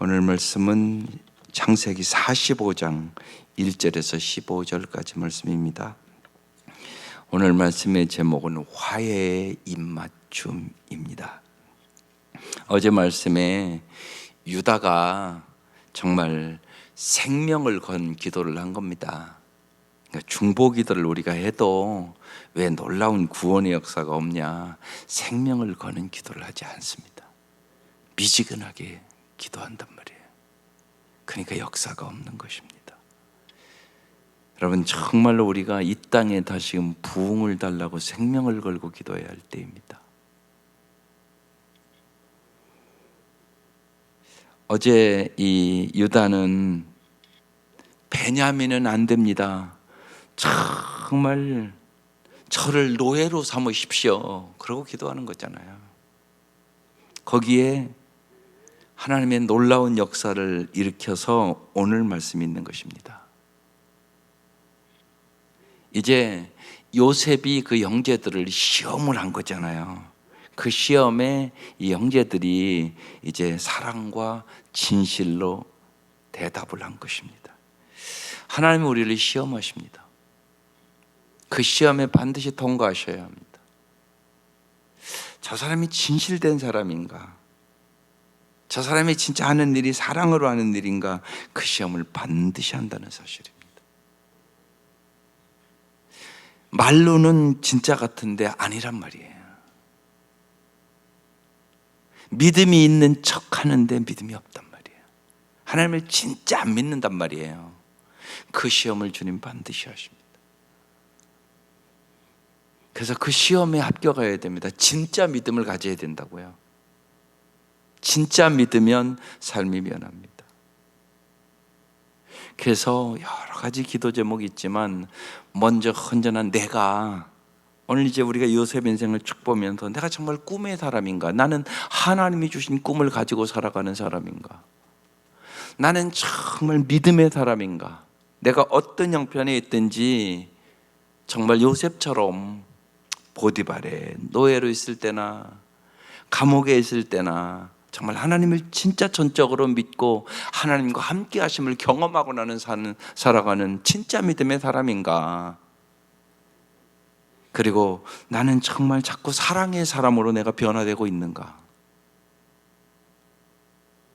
오늘 말씀은 창세기 45장 1절에서 15절까지 말씀입니다. 오늘 말씀의 제목은 화해의 입맞춤입니다. 어제 말씀에 유다가 정말 생명을 건 기도를 한 겁니다. 그러니까 중보 기도를 우리가 해도 왜 놀라운 구원의 역사가 없냐? 생명을 거는 기도를 하지 않습니다. 미지근하게 기도한단 말이에요. 그러니까 역사가 없는 것입니다. 여러분 정말로 우리가 이 땅에 다시금 부흥을 달라고 생명을 걸고 기도해야 할 때입니다. 어제 이 유다는 베냐민은 안 됩니다. 정말 저를 노예로 삼으십시오. 그러고 기도하는 거잖아요. 거기에 하나님의 놀라운 역사를 일으켜서 오늘 말씀이 있는 것입니다. 이제 요셉이 그 형제들을 시험을 한 거잖아요. 그 시험에 이 형제들이 이제 사랑과 진실로 대답을 한 것입니다. 하나님은 우리를 시험하십니다. 그 시험에 반드시 통과하셔야 합니다. 저 사람이 진실된 사람인가? 저 사람이 진짜 하는 일이 사랑으로 하는 일인가? 그 시험을 반드시 한다는 사실입니다. 말로는 진짜 같은데 아니란 말이에요. 믿음이 있는 척 하는데 믿음이 없단 말이에요. 하나님을 진짜 안 믿는단 말이에요. 그 시험을 주님 반드시 하십니다. 그래서 그 시험에 합격해야 됩니다. 진짜 믿음을 가져야 된다고요. 진짜 믿으면 삶이 변합니다. 그래서 여러 가지 기도 제목이 있지만 먼저 헌전한 내가 오늘 이제 우리가 요셉 인생을 쭉 보면서 내가 정말 꿈의 사람인가? 나는 하나님이 주신 꿈을 가지고 살아가는 사람인가? 나는 정말 믿음의 사람인가? 내가 어떤 형편에 있든지 정말 요셉처럼 보디발에 노예로 있을 때나 감옥에 있을 때나 정말 하나님을 진짜 전적으로 믿고 하나님과 함께 하심을 경험하고 나는 사는, 살아가는 진짜 믿음의 사람인가? 그리고 나는 정말 자꾸 사랑의 사람으로 내가 변화되고 있는가?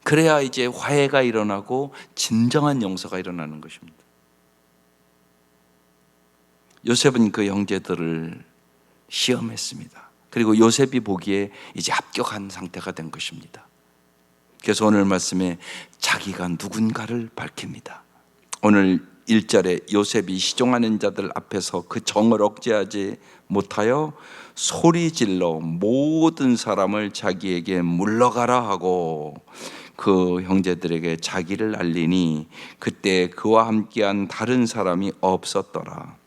그래야 이제 화해가 일어나고 진정한 용서가 일어나는 것입니다. 요셉은 그 형제들을 시험했습니다. 그리고 요셉이 보기에 이제 합격한 상태가 된 것입니다. 그래서 오늘 말씀에 자기가 누군가를 밝힙니다. 오늘 1절에 요셉이 시종하는 자들 앞에서 그 정을 억제하지 못하여 소리 질러 모든 사람을 자기에게 물러가라 하고 그 형제들에게 자기를 알리니 그때 그와 함께한 다른 사람이 없었더라.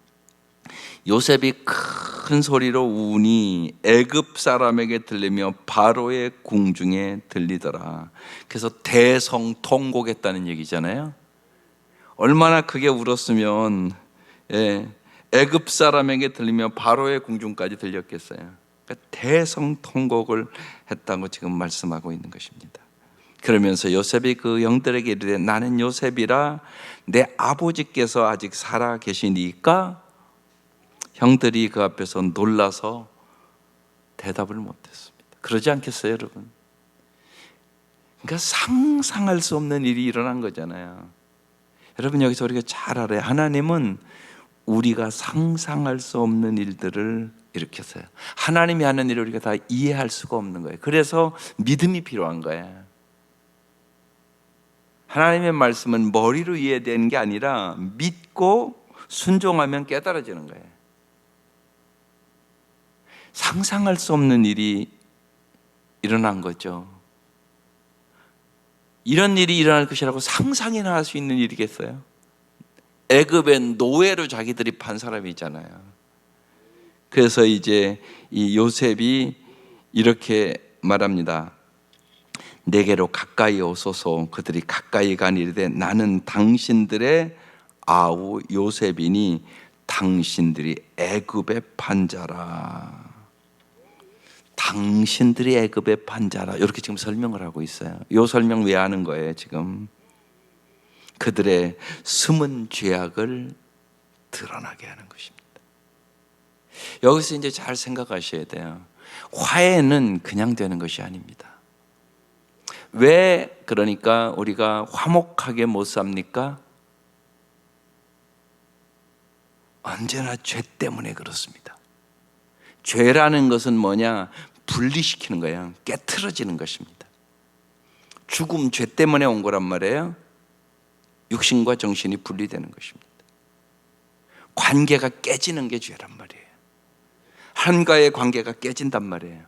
요셉이 큰 소리로 우니 애굽 사람에게 들리며 바로의 궁중에 들리더라. 그래서 대성통곡했다는 얘기잖아요. 얼마나 크게 울었으면 예, 애굽 사람에게 들리며 바로의 궁중까지 들렸겠어요. 그러니까 대성통곡을 했다고 지금 말씀하고 있는 것입니다. 그러면서 요셉이 그 영들에게 이르되 나는 요셉이라 내 아버지께서 아직 살아 계시니까 형들이 그 앞에서 놀라서 대답을 못했습니다. 그러지 않겠어요, 여러분? 그러니까 상상할 수 없는 일이 일어난 거잖아요. 여러분 여기서 우리가 잘 알아요. 하나님은 우리가 상상할 수 없는 일들을 일으켰어요. 하나님이 하는 일을 우리가 다 이해할 수가 없는 거예요. 그래서 믿음이 필요한 거예요. 하나님의 말씀은 머리로 이해되는 게 아니라 믿고 순종하면 깨달아지는 거예요. 상상할 수 없는 일이 일어난 거죠. 이런 일이 일어날 것이라고 상상이나 할 수 있는 일이겠어요? 애굽엔 노예로 자기들이 판 사람이잖아요. 그래서 이제 이 요셉이 이렇게 말합니다. 내게로 가까이 오소서 그들이 가까이 간 이르되 나는 당신들의 아우 요셉이니 당신들이 애굽의 판자라. 당신들이 애굽의 반자라 이렇게 지금 설명을 하고 있어요. 이 설명 왜 하는 거예요 지금? 그들의 숨은 죄악을 드러나게 하는 것입니다. 여기서 이제 잘 생각하셔야 돼요. 화해는 그냥 되는 것이 아닙니다. 왜 그러니까 우리가 화목하게 못 삽니까? 언제나 죄 때문에 그렇습니다. 죄라는 것은 뭐냐? 분리시키는 거예요. 깨트러지는 것입니다. 죽음 죄 때문에 온 거란 말이에요. 육신과 정신이 분리되는 것입니다. 관계가 깨지는 게 죄란 말이에요. 하나님과의 관계가 깨진단 말이에요.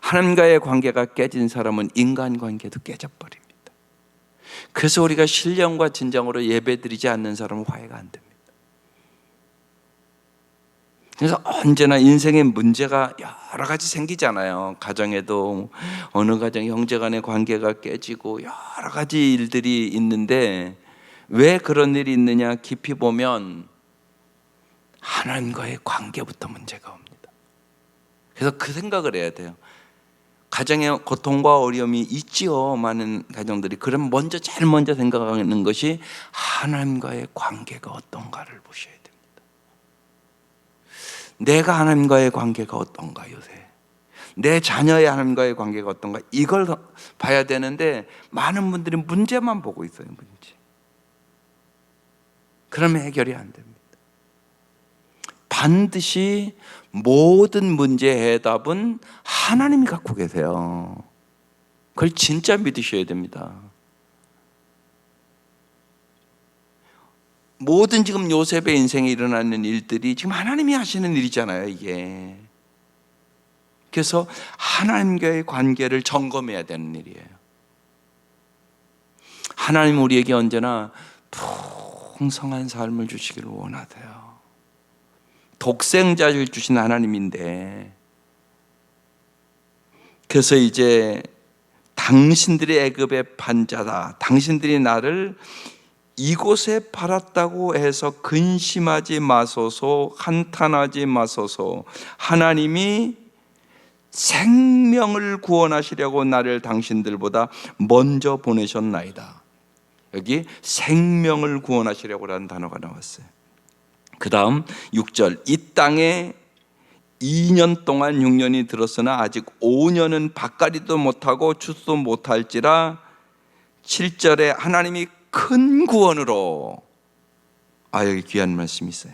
하나님과의 관계가 깨진 사람은 인간 관계도 깨져버립니다. 그래서 우리가 신령과 진정으로 예배드리지 않는 사람은 화해가 안 됩니다. 그래서 언제나 인생의 문제가 여러 가지 생기잖아요. 가정에도 어느 가정 형제 간의 관계가 깨지고 여러 가지 일들이 있는데 왜 그런 일이 있느냐 깊이 보면 하나님과의 관계부터 문제가 옵니다. 그래서 그 생각을 해야 돼요. 가정에 고통과 어려움이 있지요. 많은 가정들이. 그럼 먼저 제일 먼저 생각하는 것이 하나님과의 관계가 어떤가를 보셔야 됩니다. 내가 하나님과의 관계가 어떤가 요새. 내 자녀의 하나님과의 관계가 어떤가 이걸 봐야 되는데 많은 분들이 문제만 보고 있어요. 문제. 그러면 해결이 안 됩니다. 반드시 모든 문제의 해답은 하나님이 갖고 계세요. 그걸 진짜 믿으셔야 됩니다. 모든 지금 요셉의 인생에 일어나는 일들이 지금 하나님이 하시는 일이잖아요, 이게. 그래서 하나님과의 관계를 점검해야 되는 일이에요. 하나님 우리에게 언제나 풍성한 삶을 주시기를 원하세요. 독생자를 주신 하나님인데 그래서 이제 당신들이 애굽의 반자다. 당신들이 나를 이곳에 팔았다고 해서 근심하지 마소서, 한탄하지 마소서. 하나님이 생명을 구원하시려고 나를 당신들보다 먼저 보내셨나이다. 여기 생명을 구원하시려고라는 단어가 나왔어요. 그 다음 6절 이 땅에 2년 동안 6년이 들었으나 아직 5년은 밭가리도 못하고 추수도 못할지라 7절에 하나님이 큰 구원으로 아 여기 귀한 말씀이 있어요.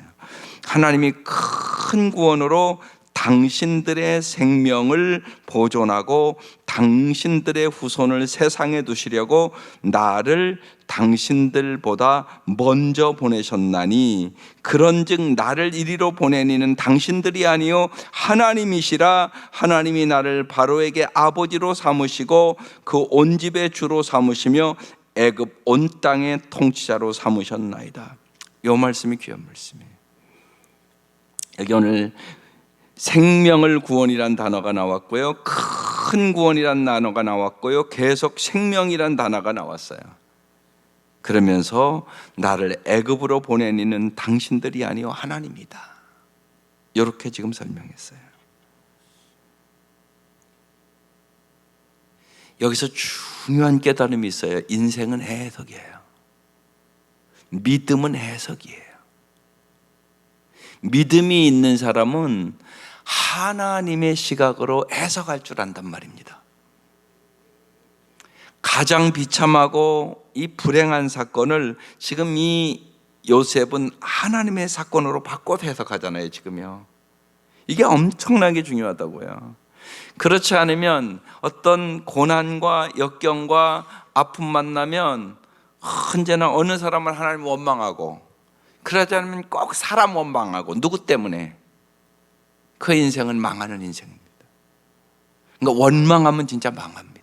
하나님이 큰 구원으로 당신들의 생명을 보존하고 당신들의 후손을 세상에 두시려고 나를 당신들보다 먼저 보내셨나니 그런즉 나를 이리로 보내니는 당신들이 아니요 하나님이시라 하나님이 나를 바로에게 아버지로 삼으시고 그 온 집의 주로 삼으시며 애굽 온 땅의 통치자로 삼으셨나이다. 요 말씀이 귀한 말씀이에요. 여기 오늘 생명을 구원이란 단어가 나왔고요. 큰 구원이란 단어가 나왔고요. 계속 생명이란 단어가 나왔어요. 그러면서 나를 애굽으로 보내니는 당신들이 아니요 하나님이다. 이렇게 지금 설명했어요. 여기서 중요한 깨달음이 있어요. 인생은 해석이에요. 믿음은 해석이에요. 믿음이 있는 사람은 하나님의 시각으로 해석할 줄 안단 말입니다. 가장 비참하고 이 불행한 사건을 지금 이 요셉은 하나님의 사건으로 바꿔서 해석하잖아요, 지금요. 이게 엄청나게 중요하다고요. 그렇지 않으면 어떤 고난과 역경과 아픔 만나면 언제나 어느 사람을 하나님 원망하고 그러지 않으면 꼭 사람 원망하고 누구 때문에 그 인생은 망하는 인생입니다. 그러니까 원망하면 진짜 망합니다.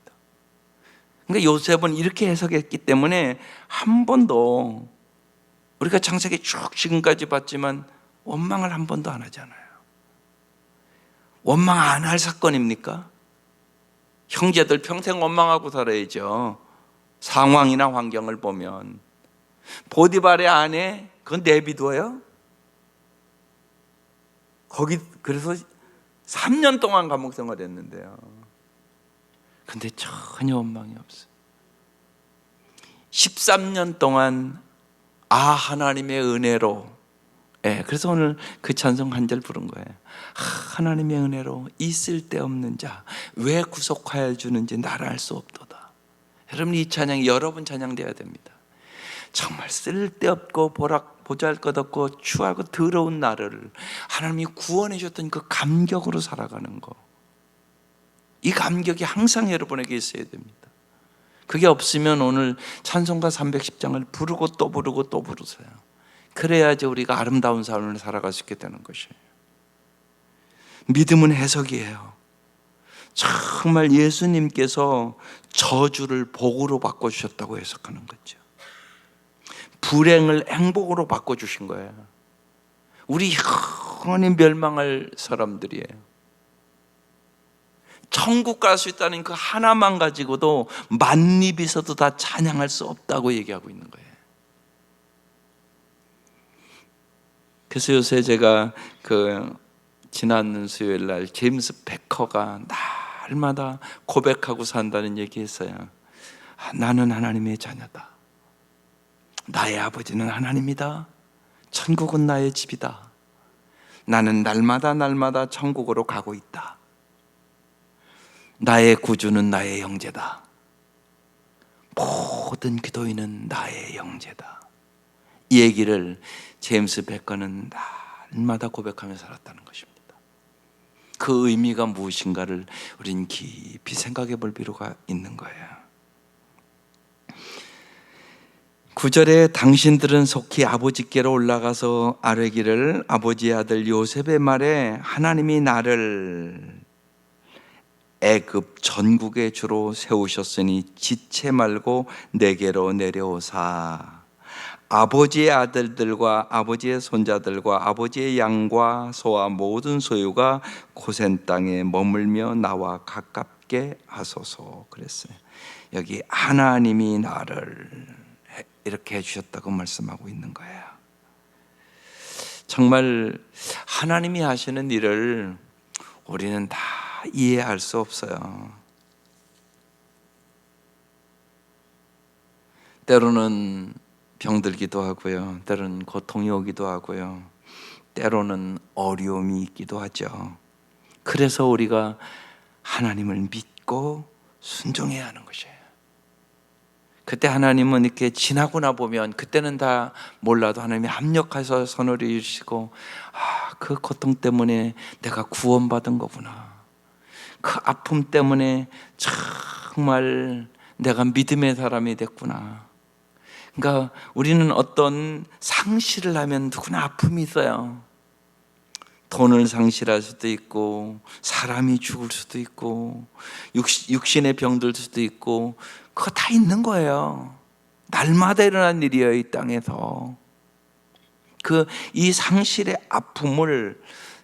그러니까 요셉은 이렇게 해석했기 때문에 한 번도 우리가 창세기 쭉 지금까지 봤지만 원망을 한 번도 안 하잖아요. 원망 안 할 사건입니까? 형제들 평생 원망하고 살아야죠. 상황이나 환경을 보면 보디발의 아내 그건 내비둬요? 거기 그래서 3년 동안 감옥 생활했는데요. 근데 전혀 원망이 없어요. 13년 동안 아 하나님의 은혜로 예, 그래서 오늘 그 찬송 한 절 부른 거예요. 아, 하나님의 은혜로 있을 데 없는 자 왜 구속하여 주는지 나를 알 수 없도다. 여러분 이 찬양이 여러 분 찬양돼야 됩니다. 정말 쓸데없고 보락 보잘것없고 추하고 더러운 나를 하나님이 구원해 줬던 그 감격으로 살아가는 거. 이 감격이 항상 여러분에게 있어야 됩니다. 그게 없으면 오늘 찬송가 310장을 부르고 또 부르고 또 부르세요. 그래야지 우리가 아름다운 삶을 살아갈 수 있게 되는 것이에요. 믿음은 해석이에요. 정말 예수님께서 저주를 복으로 바꿔주셨다고 해석하는 거죠. 불행을 행복으로 바꿔주신 거예요. 우리 영원히 멸망할 사람들이에요. 천국 갈 수 있다는 그 하나만 가지고도 있어도 다 찬양할 수 없다고 얘기하고 있는 거예요. 그래서 요새 제가 그 지난 수요일 날 제임스 베커가 날마다 고백하고 산다는 얘기했어요. 아, 나는 하나님의 자녀다. 나의 아버지는 하나님이다. 천국은 나의 집이다. 나는 날마다 날마다 천국으로 가고 있다. 나의 구주는 나의 형제다. 모든 기도인은 나의 형제다. 이 얘기를 제임스 베커는 날마다 고백하며 살았다는 것입니다. 그 의미가 무엇인가를 우린 깊이 생각해 볼 필요가 있는 거예요. 구절에 당신들은 속히 아버지께로 올라가서 아뢰기를 아버지의 아들 요셉의 말에 하나님이 나를 애굽 전국의 주로 세우셨으니 지체 말고 내게로 내려오사 아버지의 아들들과 아버지의 손자들과 아버지의 양과 소와 모든 소유가 고센 땅에 머물며 나와 가깝게 하소서 그랬어요. 여기 하나님이 나를 이렇게 해주셨다고 말씀하고 있는 거예요. 정말 하나님이 하시는 일을 우리는 다 이해할 수 없어요. 때로는 병들기도 하고요. 때로는 고통이 오기도 하고요. 때로는 어려움이 있기도 하죠. 그래서 우리가 하나님을 믿고 순종해야 하는 것이에요. 그때 하나님은 이렇게 지나고 나 보면 그때는 다 몰라도 하나님이 합력해서 선을 해주시고 아, 그 고통 때문에 내가 구원받은 거구나. 그 아픔 때문에 정말 내가 믿음의 사람이 됐구나. 그러니까 우리는 어떤 상실을 하면 누구나 아픔이 있어요. 돈을 상실할 수도 있고, 사람이 죽을 수도 있고, 육신의 병들 수도 있고, 그거 다 있는 거예요. 날마다 일어난 일이에요, 이 땅에서. 그, 이 상실의 아픔을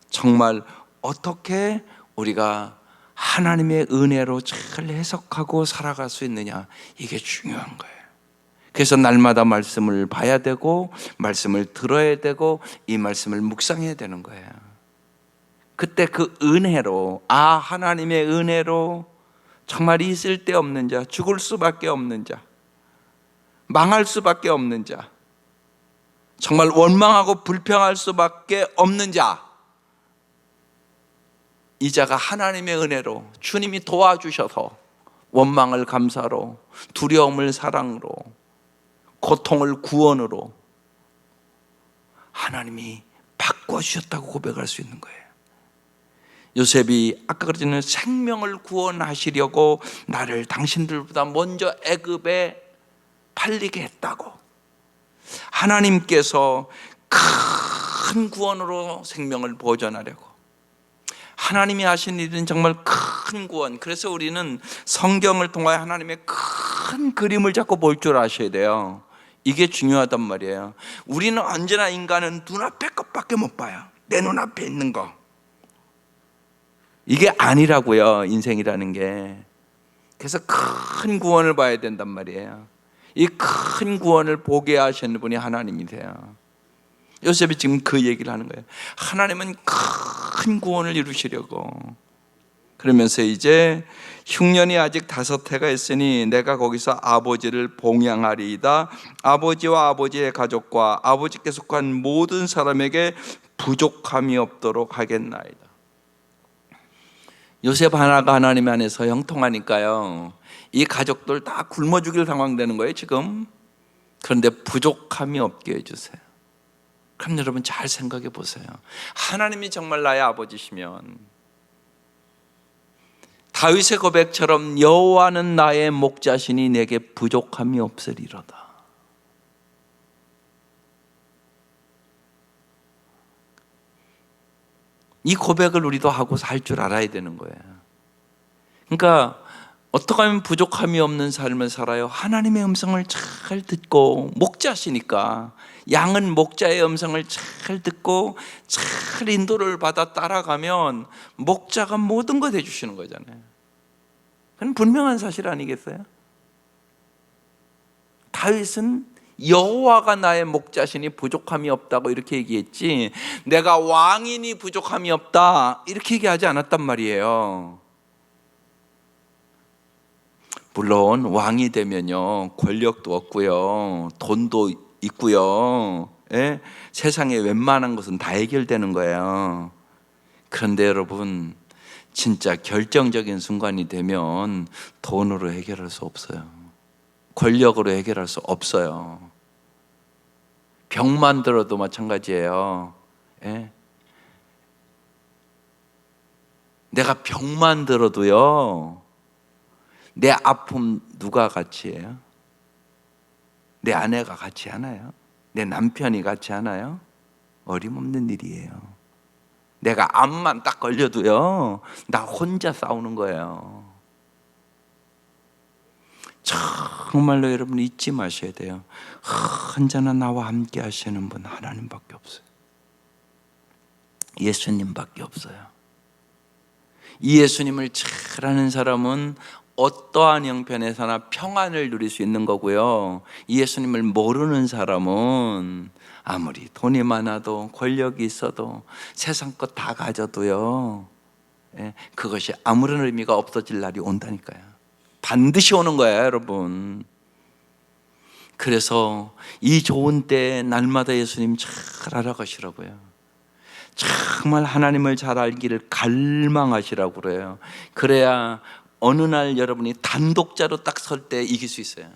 정말 어떻게 우리가 하나님의 은혜로 잘 해석하고 살아갈 수 있느냐. 이게 중요한 거예요. 그래서 날마다 말씀을 봐야 되고, 말씀을 들어야 되고, 이 말씀을 묵상해야 되는 거예요. 그때 그 은혜로, 아, 하나님의 은혜로 정말 있을 데 없는 자, 죽을 수밖에 없는 자, 망할 수밖에 없는 자, 정말 원망하고 불평할 수밖에 없는 자, 이 자가 하나님의 은혜로 주님이 도와주셔서 원망을 감사로, 두려움을 사랑으로, 고통을 구원으로 하나님이 바꿔주셨다고 고백할 수 있는 거예요. 요셉이 아까 그랬잖아요. 생명을 구원하시려고 나를 당신들보다 먼저 애굽에 팔리게 했다고. 하나님께서 큰 구원으로 생명을 보존하려고. 하나님이 하신 일은 정말 큰 구원. 그래서 우리는 성경을 통하여 하나님의 큰 그림을 자꾸 볼 줄 아셔야 돼요. 이게 중요하단 말이에요. 우리는 언제나 인간은 눈앞에 것밖에 못 봐요. 내 눈앞에 있는 거. 이게 아니라고요, 인생이라는 게. 그래서 큰 구원을 봐야 된단 말이에요. 이 큰 구원을 보게 하시는 분이 하나님이세요. 요셉이 지금 그 얘기를 하는 거예요. 하나님은 큰 구원을 이루시려고. 그러면서 이제 흉년이 아직 다섯 해가 있으니 내가 거기서 아버지를 봉양하리이다. 아버지와 아버지의 가족과 아버지께 속한 모든 사람에게 부족함이 없도록 하겠나이다. 요셉 하나가 하나님 안에서 형통하니까요. 이 가족들 다 굶어 죽일 상황 되는 거예요, 지금. 그런데 부족함이 없게 해주세요. 그럼 여러분 잘 생각해 보세요. 하나님이 정말 나의 아버지시면 다윗의 고백처럼 여호와는 나의 목자시니 내게 부족함이 없으리로다. 이 고백을 우리도 하고 살 줄 알아야 되는 거예요. 그러니까 어떻게 하면 부족함이 없는 삶을 살아요? 하나님의 음성을 잘 듣고 목자시니까 양은 목자의 음성을 잘 듣고 잘 인도를 받아 따라가면 목자가 모든 것 해주시는 거잖아요. 그건 분명한 사실 아니겠어요? 다윗은 여호와가 나의 목자시니 부족함이 없다고 이렇게 얘기했지 내가 왕이니 부족함이 없다 이렇게 얘기하지 않았단 말이에요. 물론 왕이 되면요 권력도 없고요 돈도 있고요 예? 세상에 웬만한 것은 다 해결되는 거예요. 그런데 여러분 진짜 결정적인 순간이 되면 돈으로 해결할 수 없어요. 권력으로 해결할 수 없어요. 병만 들어도 마찬가지예요. 예? 내가 병만 들어도요, 내 아픔 누가 같이 해요? 내 아내가 같이 하나요? 내 남편이 같이 하나요? 어림없는 일이에요. 내가 암만 딱 걸려도요, 나 혼자 싸우는 거예요. 정말로 여러분 잊지 마셔야 돼요. 언제나 나와 함께 하시는 분 하나님밖에 없어요. 예수님밖에 없어요. 이 예수님을 잘 아는 사람은 어떠한 형편에서나 평안을 누릴 수 있는 거고요. 이 예수님을 모르는 사람은 아무리 돈이 많아도 권력이 있어도 세상 것 다 가져도요. 예, 그것이 아무런 의미가 없어질 날이 온다니까요. 반드시 오는 거예요, 여러분. 그래서 이 좋은 때 날마다 예수님 잘 알아가시라고요. 정말 하나님을 잘 알기를 갈망하시라고 그래요. 그래야 어느 날 여러분이 단독자로 딱 설 때 이길 수 있어요.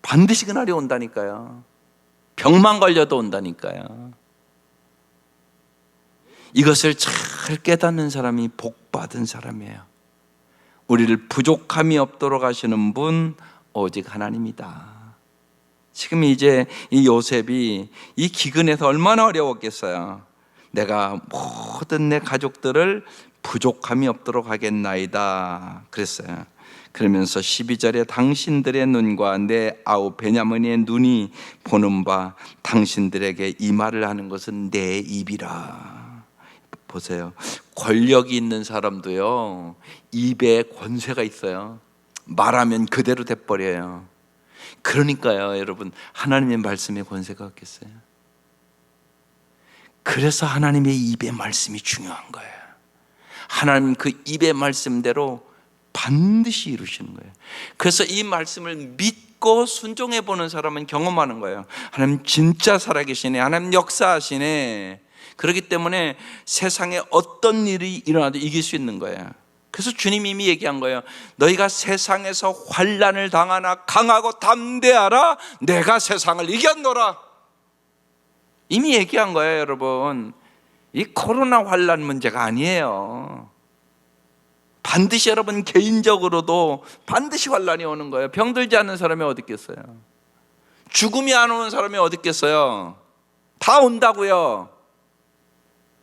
반드시 그날이 온다니까요. 병만 걸려도 온다니까요. 이것을 잘 깨닫는 사람이 복 받은 사람이에요. 우리를 부족함이 없도록 하시는 분 오직 하나님이다. 지금 이제 이 요셉이 이 기근에서 얼마나 어려웠겠어요. 내가 모든 내 가족들을 부족함이 없도록 하겠나이다. 그랬어요. 그러면서 12절에 당신들의 눈과 내 아우 베냐민의 눈이 보는 바 당신들에게 이 말을 하는 것은 내 입이라. 보세요. 권력이 있는 사람도요, 입에 권세가 있어요. 말하면 그대로 돼 버려요. 그러니까요, 여러분, 하나님의 말씀에 권세가 없겠어요. 그래서 하나님의 입의 말씀이 중요한 거예요. 하나님 그 입의 말씀대로 반드시 이루시는 거예요. 그래서 이 말씀을 믿고 순종해 보는 사람은 경험하는 거예요. 하나님 진짜 살아계시네. 하나님 역사하시네. 그렇기 때문에 세상에 어떤 일이 일어나도 이길 수 있는 거예요. 그래서 주님이 이미 얘기한 거예요. 너희가 세상에서 환란을 당하나 강하고 담대하라. 내가 세상을 이겼노라. 이미 얘기한 거예요, 여러분. 이 코로나 환란 문제가 아니에요. 반드시 여러분 개인적으로도 반드시 환란이 오는 거예요. 병들지 않는 사람이 어디 있겠어요? 죽음이 안 오는 사람이 어디 있겠어요? 다 온다고요.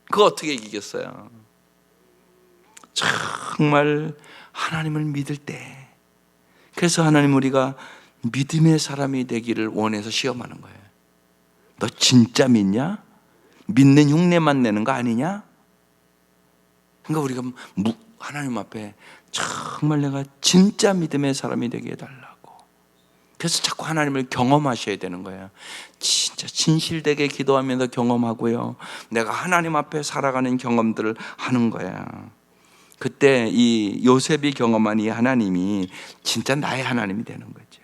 그거 어떻게 이기겠어요? 정말 하나님을 믿을 때 그래서 하나님 우리가 믿음의 사람이 되기를 원해서 시험하는 거예요. 너 진짜 믿냐? 믿는 흉내만 내는 거 아니냐? 그러니까 우리가 하나님 앞에 정말 내가 진짜 믿음의 사람이 되게 해달라고 그래서 자꾸 하나님을 경험하셔야 되는 거예요. 진짜 진실되게 기도하면서 경험하고요. 내가 하나님 앞에 살아가는 경험들을 하는 거야. 그때 이 요셉이 경험한 이 하나님이 진짜 나의 하나님이 되는 거죠.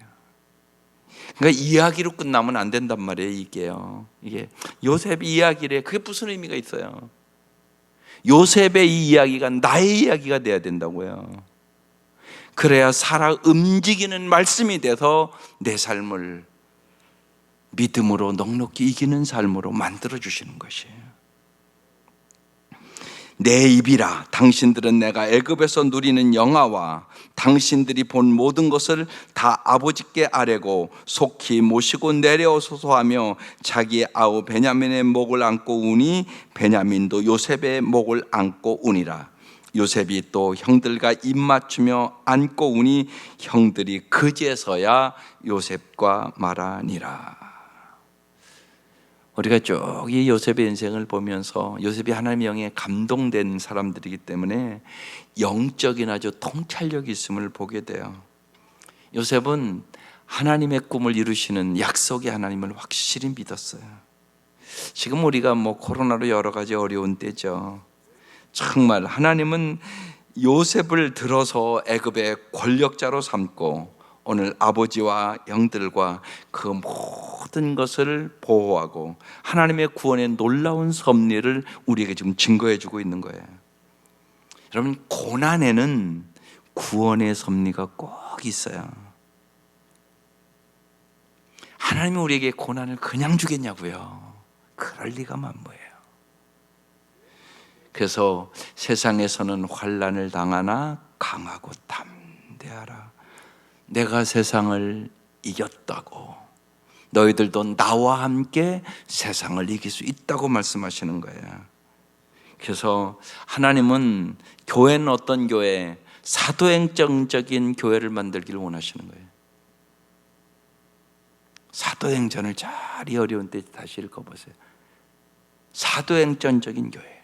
그러니까 이야기로 끝나면 안 된단 말이에요, 이게요. 이게 요셉 이야기래. 그게 무슨 의미가 있어요? 요셉의 이 이야기가 나의 이야기가 돼야 된다고요. 그래야 살아 움직이는 말씀이 돼서 내 삶을 믿음으로 넉넉히 이기는 삶으로 만들어 주시는 것이에요. 내 입이라. 당신들은 내가 애굽에서 누리는 영화와 당신들이 본 모든 것을 다 아버지께 아뢰고 속히 모시고 내려오소서 하며 자기 아우 베냐민의 목을 안고 우니 베냐민도 요셉의 목을 안고 우니라. 요셉이 또 형들과 입 맞추며 안고 우니 형들이 그제서야 요셉과 말하니라 우리가 쭉 이 요셉의 인생을 보면서 요셉이 하나님의 영에 감동된 사람들이기 때문에 영적인 아주 통찰력이 있음을 보게 돼요. 요셉은 하나님의 꿈을 이루시는 약속의 하나님을 확실히 믿었어요. 지금 우리가 뭐 코로나로 여러 가지 어려운 때죠. 정말 하나님은 요셉을 들어서 애굽의 권력자로 삼고 오늘 아버지와 형들과 그 모든 것을 보호하고 하나님의 구원의 놀라운 섭리를 우리에게 지금 증거해 주고 있는 거예요. 여러분 고난에는 구원의 섭리가 꼭 있어요. 하나님이 우리에게 고난을 그냥 주겠냐고요. 그럴 리가만 뭐예요. 그래서 세상에서는 환란을 당하나 강하고 담대하라. 내가 세상을 이겼다고 너희들도 나와 함께 세상을 이길 수 있다고 말씀하시는 거예요. 그래서 하나님은 교회는 어떤 교회? 사도행정적인 교회를 만들기를 원하시는 거예요. 사도행전을 잘 어려운 때 다시 읽어보세요. 사도행전적인 교회.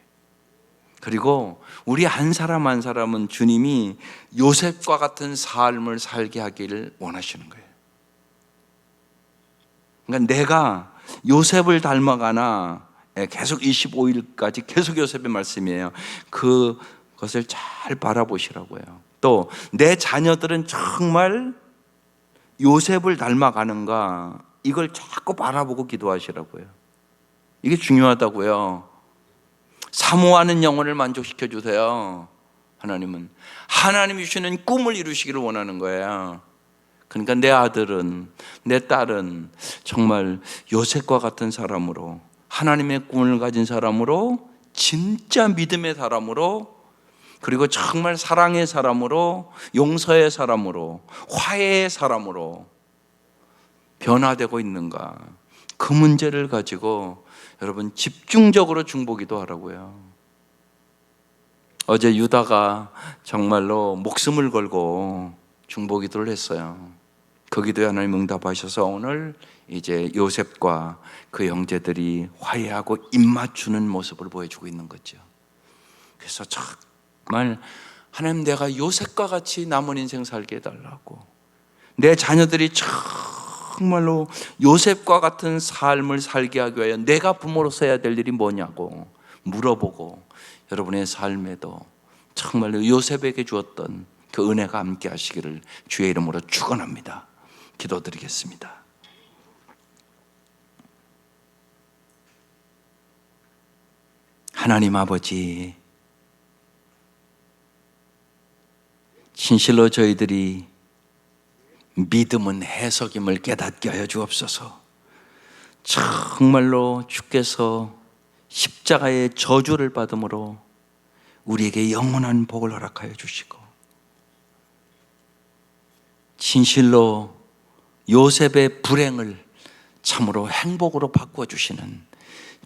그리고 우리 한 사람 한 사람은 주님이 요셉과 같은 삶을 살게 하기를 원하시는 거예요. 그러니까 내가 요셉을 닮아가나 예, 계속 25일까지 계속 요셉의 말씀이에요. 그것을 잘 바라보시라고요. 또 내 자녀들은 정말 요셉을 닮아가는가 이걸 자꾸 바라보고 기도하시라고요. 이게 중요하다고요. 사모하는 영혼을 만족시켜 주세요. 하나님은 하나님이 주시는 꿈을 이루시기를 원하는 거예요. 그러니까 내 아들은 내 딸은 정말 요셉과 같은 사람으로 하나님의 꿈을 가진 사람으로 진짜 믿음의 사람으로 그리고 정말 사랑의 사람으로 용서의 사람으로 화해의 사람으로 변화되고 있는가 그 문제를 가지고 여러분 집중적으로 중보기도 하라고요. 어제 유다가 정말로 목숨을 걸고 중보기도를 했어요. 그 기도에 하나님 응답하셔서 오늘 이제 요셉과 그 형제들이 화해하고 입맞추는 모습을 보여주고 있는 거죠. 그래서 정말 하나님 내가 요셉과 같이 남은 인생 살게 해달라고 내 자녀들이 정말로 요셉과 같은 삶을 살게 하기 위하여 내가 부모로서 해야 될 일이 뭐냐고 물어보고 여러분의 삶에도 정말로 요셉에게 주었던 그 은혜가 함께 하시기를 주의 이름으로 축원합니다. 기도드리겠습니다. 하나님 아버지 진실로 저희들이 믿음은 해석임을 깨닫게 하여 주옵소서. 정말로 주께서 십자가의 저주를 받음으로 우리에게 영원한 복을 허락하여 주시고 진실로 요셉의 불행을 참으로 행복으로 바꾸어 주시는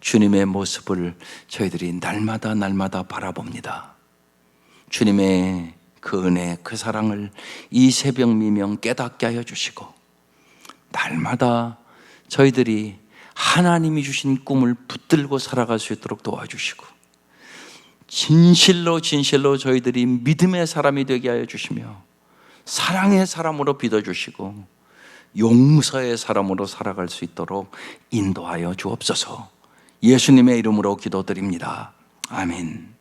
주님의 모습을 저희들이 날마다 날마다 바라봅니다. 주님의 그 은혜, 그 사랑을 이 새벽 미명 깨닫게 하여 주시고, 날마다 저희들이 하나님이 주신 꿈을 붙들고 살아갈 수 있도록 도와주시고, 진실로 진실로 저희들이 믿음의 사람이 되게 하여 주시며, 사랑의 사람으로 빚어주시고, 용서의 사람으로 살아갈 수 있도록 인도하여 주옵소서. 예수님의 이름으로 기도드립니다. 아멘.